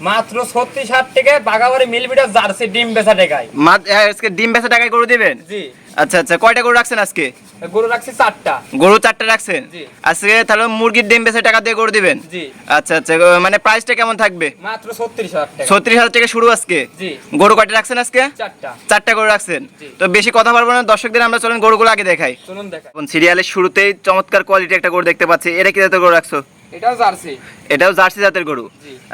মাত্র ছত্রিশ হাজার থেকে বাগাবাড়ি মিল বিটার জার্সি ডিম বেচা টেকায় হ্যাঁ, আজকে ডিম বেচা টাকায় গরু দিবেন? জি। আচ্ছা আচ্ছা কয়টা গরু রাখছেন আজকে? গরু রাখছি চারটা। গরু চারটা রাখছেন? আজকে তাহলে মুরগির ডিম বেচা টাকা দিয়ে গরু দিবেন? আচ্ছা আচ্ছা মানে প্রাইসটা কেমন থাকবে? মাত্র ছত্রিশ হাজার টাকা। ছত্রিশ হাজার থেকে শুরু আজকে? গরু কয়টা রাখছেন আজকে? চারটা। চারটা গরু রাখছেন? তো বেশি কথা বলব না দর্শকদের আমরা চলেন গরুগুলো আগে দেখাই। চলুন দেখা এখন সিরিয়ালের শুরুতেই চমৎকার কোয়ালিটি একটা গরু দেখতে পাচ্ছি। এটা কি গরু রাখছো? এটাও জার্সি। এটাও জার্সি জাতের গরু?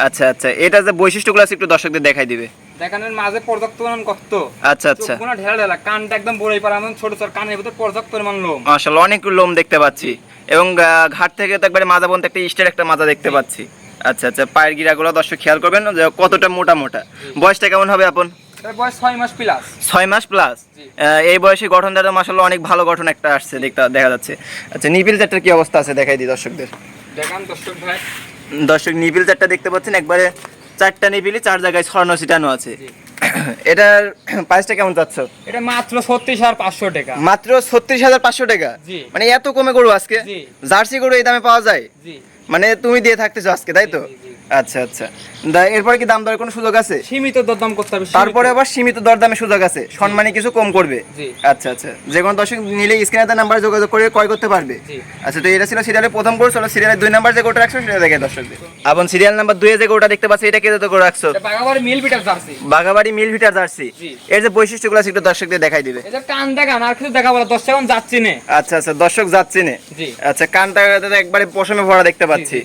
আচ্ছা আচ্ছা। এটা যে বৈশিষ্ট্যগুলো আছে একটু দর্শকদের দেখাই দিবে। দেখানোর মাঝে পর্যাপ্ত পরিমাণ কত আচ্ছা। আচ্ছা ঢেলা ঢেলা কানটা একদম বড়ই পারা এমন ছোট ছোট কানের ভিতরে পর্যাপ্ত পরিমাণ লোম অনেক লোম দেখতে পাচ্ছি। এবং ঘাট থেকে তো একবারে মাজা পর্যন্ত একটা স্টের একটা মাজা দেখতে পাচ্ছি। আচ্ছা আচ্ছা। পায়ের গিরাগুলো দর্শক খেয়াল করবেন যে কতটা মোটা মোটা। বয়সটা কেমন হবে আপন? বয়স ছয় মাস প্লাস ছয় মাস প্লাস এই বয়সে গঠন দাদা মাসাল্লাহ অনেক ভালো গঠন একটা আসছে দেখতে দেখা যাচ্ছে। আচ্ছা নিপিল চারটার কি অবস্থা আছে দেখাই দিই দর্শকদের। দেখান দর্শক ভাই। দর্শক নিপিল চারটা দেখতে পাচ্ছেন একবারে চারটা নিবিলি চার জায়গায় ছড়ানো ছিটানো আছে। এটার প্রাইসটা কেমন চাচ্ছ? এটা মাত্র ছত্রিশ হাজার পাঁচশো টাকা। মাত্র ছত্রিশ হাজার পাঁচশো টাকা? মানে এত কমে গরু আজকে? জার্সি গরু এই দামে পাওয়া যায়? মানে তুমি দিয়ে থাকতেছো আজকে তাই তো। আচ্ছা আচ্ছা। এরপরে কি দাম দরের কোনো সুযোগ আছে? সীমিত দরদাম করতে হবে তারপরে আবার সীমিত দরদামে সুযোগ আছে। সম্মানে কিছু কম করবে। আচ্ছা আচ্ছা। যে কোনো দর্শক নিলে স্ক্রিনে নাম্বার যোগাযোগ করে ক্রয় করতে পারবে। আচ্ছা তো এটা ছিল সিরিয়ালের প্রথম কোর্স হলো সিরিয়ালের দুই নাম্বার যে গোটা রাখছো সেটা দেখে দর্শকদের। এবং সিরিয়াল নাম্বার দুই যে গোটা দেখতে পাচ্ছি এটা কে তো করে রাখছো বাগাবাড়ি মিল জার্সি ভিটার জার্সি এর যে বৈশিষ্ট্যগুলো আছে একটু দর্শকদের দেখাই দিবে। এটা কান দেখান আর কিছু দেখাবো না দশ সেকেন্ড যাচ্ছি নে। আচ্ছা আচ্ছা দর্শক যাচ্ছে নে। আচ্ছা কানটা একবারে পশমে ভরা দেখতে পাচ্ছি।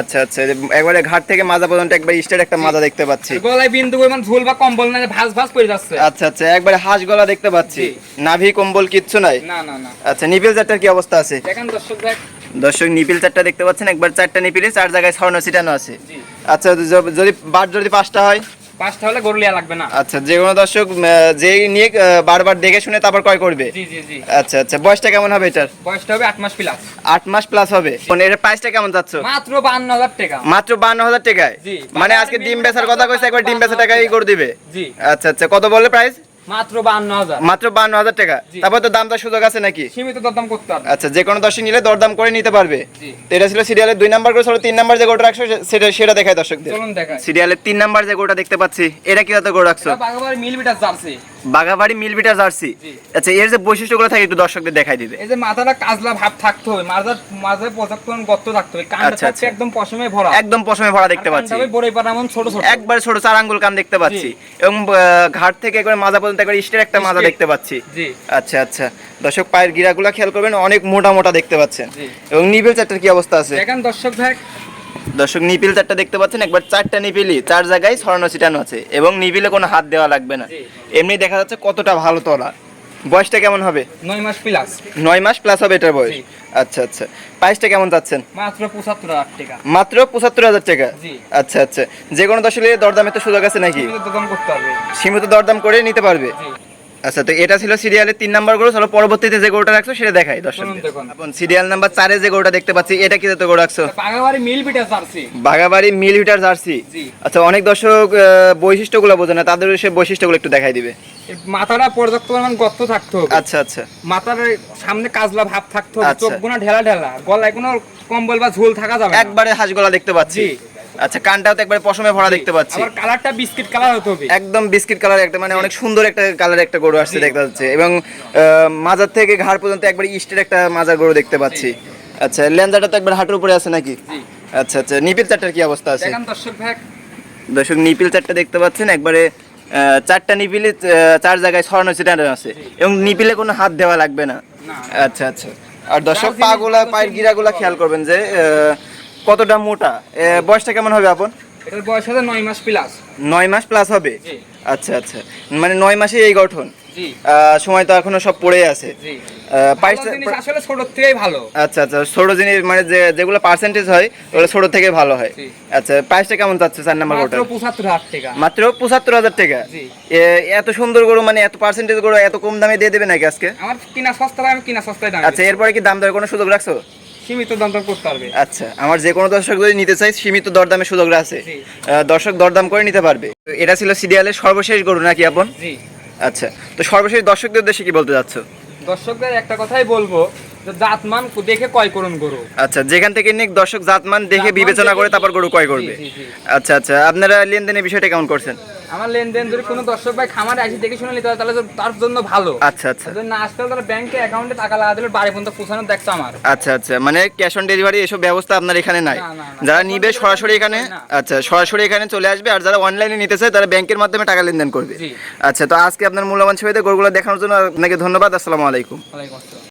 আচ্ছা আচ্ছা একবারে ঘাট থেকে মাজা পর্যন্ত একবার স্টার একটা মাজা দেখতে পাচ্ছি। গলায় বিন্দু পরিমাণ ঝুল বা কম্বল না ভাঁজ ভাঁজ করে যাচ্ছে। আচ্ছা আচ্ছা একবার হাঁস গলা দেখতে পাচ্ছি। নাভি কম্বল কিচ্ছু নাই? না না না। আচ্ছা নিপিল চারটার কি অবস্থা আছে? দেখেন দর্শক দেখ দর্শক নিপিল চারটা দেখতে পাচ্ছেন একবার চারটা নিপিলে চার জায়গায় ছড়ানো ছিটানো আছে। জি। আচ্ছা যদি বাট যদি পাঁচটা হয়? পাঁচটা হলে গরু লিয়া লাগবে না। আচ্ছা যে কোনো দর্শক যে নিয়ে বারবার দেখে শুনে তারপর ক্রয় করবে? জি জি জি। আচ্ছা আচ্ছা বয়সটা কেমন হবে এটার? বয়সটা হবে আট মাস প্লাস আট মাস প্লাস হবে। মানে এর প্রাইসটা কেমন যাচ্ছে? মাত্র বান্ন হাজার টাকা। মাত্র বান্ন হাজার টাকায়? জি। মানে আজকে ডিম বেচার কথা কইছে একবার ডিম বেচার টাকাই করে দিবে। জি। আচ্ছা আচ্ছা কত বললে প্রাইস মাত্র বান্ন হাজার। মাত্র বান্ন হাজার টাকা। তারপর তো দামটা সুযোগ আছে নাকি? সীমিত দরদাম করতে হবে আচ্ছা যে কোনো দর্শক নিলে দরদাম করে নিতে পারবে। এটা ছিল সিরিয়ালের দুই নাম্বার করে তিন নাম্বার যে গোটা রাখছো সেটা সেটা দেখায় দর্শকদের। সিরিয়ালের তিন নাম্বার যে গোটা দেখতে পাচ্ছি এটা কি হাতে গোটা রাখছো? মিল জার্সি। বাগাবাড়ি মিল বিটার জার্সি আচ্ছা এর যে বৈশিষ্ট্যগুলো থাকে একটু দর্শকদের দেখাই দিবে এই যে মাথাটা কাজলা ভাব থাকতে হবে পর্যাপ্ত গর্ত থাকতে হবে কানটা আচ্ছা, আচ্ছা। একদম পশমে ভরা। একদম পশমে ভরা দেখতে পাচ্ছি। হবে বড়ই পাতা এমন ছোট ছোট। একবারে ছোট চার আঙ্গুল কান দেখতে পাচ্ছি। এবং ঘাট থেকে একবার মাজা পর্যন্ত একবার স্টের একটা মাজা দেখতে পাচ্ছি। আচ্ছা আচ্ছা। দর্শক পায়ের গিরাগুলো খেয়াল করবেন অনেক মোটা মোটা দেখতে পাচ্ছেন। এবং নিপিল চারটার কি অবস্থা আছে? দেখেন দর্শক ভাই দর্শক নিপিল চারটা দেখতে পাচ্ছেন একবার চারটা নিপিলই চার জায়গায় ছড়ানো ছিটানো আছে এবং নিপিলে কোনো হাত দেওয়া লাগবে না। এমনি দেখা যাচ্ছে কতটা ভালো তোলা। বয়সটা কেমন হবে? নয় মাস প্লাস নয় মাস প্লাস হবে এটার বয়স? আচ্ছা আচ্ছা। প্রাইসটা কেমন যাচ্ছেন? মাত্র পঁচাত্তর হাজার টাকা। মাত্র পঁচাত্তর হাজার টাকা? আচ্ছা আচ্ছা। যে কোনো দর্শক নিলে দরদামের তো সুযোগ আছে নাকি? সীমিত দরদাম করতে হবে সীমিত দরদাম করে নিতে পারবে? আচ্ছা তো এটা ছিল সিরিয়ালের তিন নাম্বার গরু। চলো পরবর্তীতে যে গরুটা রাখছো সেটা দেখাই দর্শক এখন সিরিয়াল নাম্বার চারে যে গরুটা দেখতে পাচ্ছি এটা কি তো গরু রাখছো? বাগাবাড়ি মিল বিটার জার্সি। বাগাবাড়ি মিল জার্সি। আচ্ছা অনেক দর্শক বৈশিষ্ট্যগুলো বোঝে না তাদের সে বৈশিষ্ট্যগুলো একটু দেখাই দিবে। মাথাটা পর্যাপ্ত পরিমাণ গর্ত থাকতে আচ্ছা আচ্ছা। মাথার সামনে কাজলা ভাব থাকতে আচ্ছা। চোখগুলো ঢেলা ঢেলা। গলায় কোনো কম্বল বা ঝুল থাকা যাবে একবারে হাঁস গলা দেখতে পাচ্ছি। আচ্ছা কানটাও তো একবারে পশমে ভরা দেখতে পাচ্ছি। আবার কালারটা বিস্কিট কালার হতে হবে। একদম বিস্কিট কালার একটা মানে অনেক সুন্দর একটা কালার একটা গরু আসছে দেখতে পাচ্ছি। এবং মাজার থেকে ঘাড় পর্যন্ত একবার ইস্টের একটা মাজার গরু দেখতে পাচ্ছি। আচ্ছা লেন্দাটা তো একবার হাঁটুর উপরে আছে নাকি? জি। আচ্ছা আচ্ছা নিপিল চারটার কি অবস্থা আছে? দেখেন দর্শক ভাই। দর্শক নিপিল চারটা দেখতে পাচ্ছেন একবারে চারটা নিপিলে চার জায়গায় ছড়ানো ছিটানো আছে। এবং নিপিলে কোনো হাত দেওয়া লাগবে না। না। আচ্ছা আচ্ছা। আর দর্শক পাগুলা পায়ের গিরাগুলা খেয়াল করবেন যে কতটা মোটা? বয়সটা কেমন হবে আপন? এটার বয়স হচ্ছে নয় মাস প্লাস নয় মাস প্লাস হবে? জি। আচ্ছা আচ্ছা। মানে নয় মাসে এই গঠন? সময় তো এখনও সব পড়ে আছে। আসলে ছোট থেকেই ভালো। আচ্ছা আচ্ছা। ছোট জিনিস মানে যে যেগুলো পার্সেন্টেজ হয় ওগুলো ছোট থেকে ভালো হয়। আচ্ছা প্রাইসটা কেমন যাচ্ছে চার নাম্বার গরুটা পঁচাত্তর হাজার টাকা। মাত্র পঁচাত্তর হাজার টাকা? এত সুন্দর গরু মানে এত পার্সেন্টেজ গরু এত কম দামে দিয়ে দেবে নাকি আজকে? আমার কিনা সস্তা আমি কিনা সস্তায় দাম আচ্ছা এরপরে কি দাম দরের কোনো সুযোগ রাখছো? সীমিত দাম দর করতে পারবে। আচ্ছা আমার যে কোনো দর্শক যদি নিতে চাই সীমিত দরদামের সুযোগ আছে। দর্শক দরদাম করে নিতে পারবে। এটা ছিল সিরিয়ালের সর্বশেষ গরু নাকি আপন? জি। আচ্ছা তো সর্বশেষ দর্শকদের উদ্দেশ্যে কি বলতে যাচ্ছ দর্শকদের একটা কথাই বলব জাতমান দেখে কয় করুন গরু। আচ্ছা যেখান থেকে নিক দর্শক জাতমান দেখে বিবেচনা করে তারপর গরু ক্রয় করবে। আচ্ছা আচ্ছা আপনারা লেনদেনের বিষয়টা কেমন করছেন? আমার লেনদেন যদি কোনো দর্শক ভাই খামারে আসি দেখে শুনে নিতে হয় তাহলে তার জন্য ভালো। আচ্ছা আচ্ছা। যদি না আসতে তাহলে ব্যাংকে অ্যাকাউন্টে টাকা লাগা দিলে বাড়ি পর্যন্ত পৌঁছানো দেখতো আমার। আচ্ছা আচ্ছা। মানে ক্যাশ অন ডেলিভারি এসব ব্যবস্থা আপনার এখানে নাই। যারা নিবে সরাসরি এখানে? আচ্ছা সরাসরি এখানে চলে আসবে আর যারা অনলাইনে নিতে চায় তারা ব্যাংকের মাধ্যমে টাকা লেনদেন করবে। জি। আচ্ছা তো আজকে আপনার মূল্যবান ছবিতে গরুগুলো দেখানোর জন্য আপনাকে ধন্যবাদ আসসালামু আলাইকুম। ওয়ালাইকুম আসসালাম।